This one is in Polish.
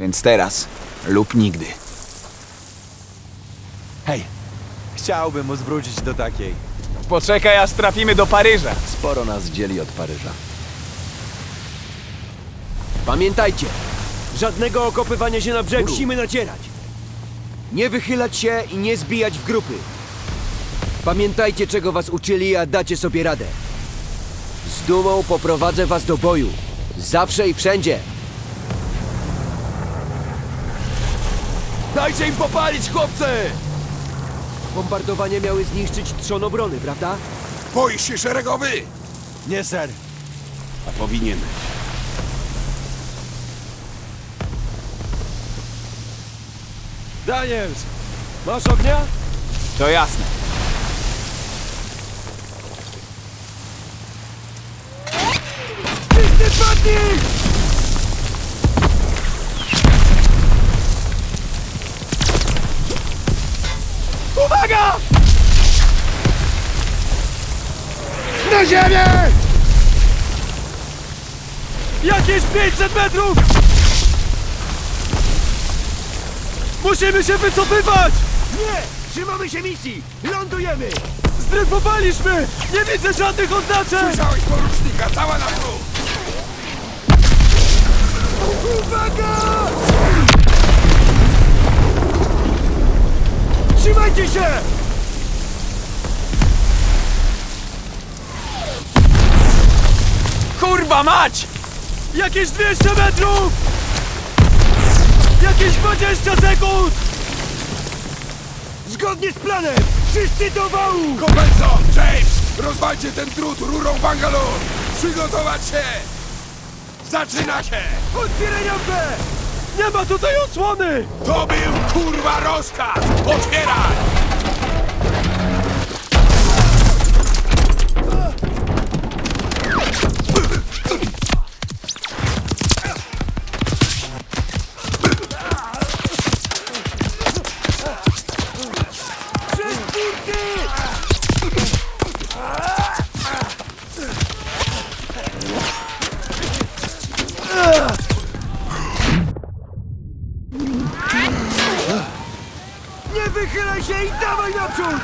Więc teraz lub nigdy. Hej, chciałbym mu zwrócić do takiej. Poczekaj, aż trafimy do Paryża. Sporo nas dzieli od Paryża. Pamiętajcie, żadnego okopywania się na brzegu. Musimy nacierać. Nie wychylać się i nie zbijać w grupy. Pamiętajcie, czego was uczyli, a dacie sobie radę. Z dumą poprowadzę was do boju. Zawsze i wszędzie. Dajcie im popalić, chłopcy! Bombardowanie miały zniszczyć trzon obrony, prawda? Boisz się szeregowy? Nie, ser. A powinieneś. Daniels, masz ognia? To jasne. Wszyscy padnij! Uwaga! Na ziemię! Jakieś 500 metrów! Musimy się wycofywać! Nie! Trzymamy się misji! Lądujemy! Zdryfowaliśmy! Nie widzę żadnych oznaczeń! Słyszałeś porucznika, cała na dół! Trzymajcie się! Kurwa mać! Jakieś 200 metrów! Jakieś 20 sekund! Zgodnie z planem! Wszyscy do wału! Kobenson, James! Rozwalcie ten drut rurą Bangalore! Przygotować się! Zaczyna się! Otwieraj rampę! Nie ma tutaj osłony! To był kurwa rozkaz! Otwieraj! Nie wychylaj się i dawaj naprzód!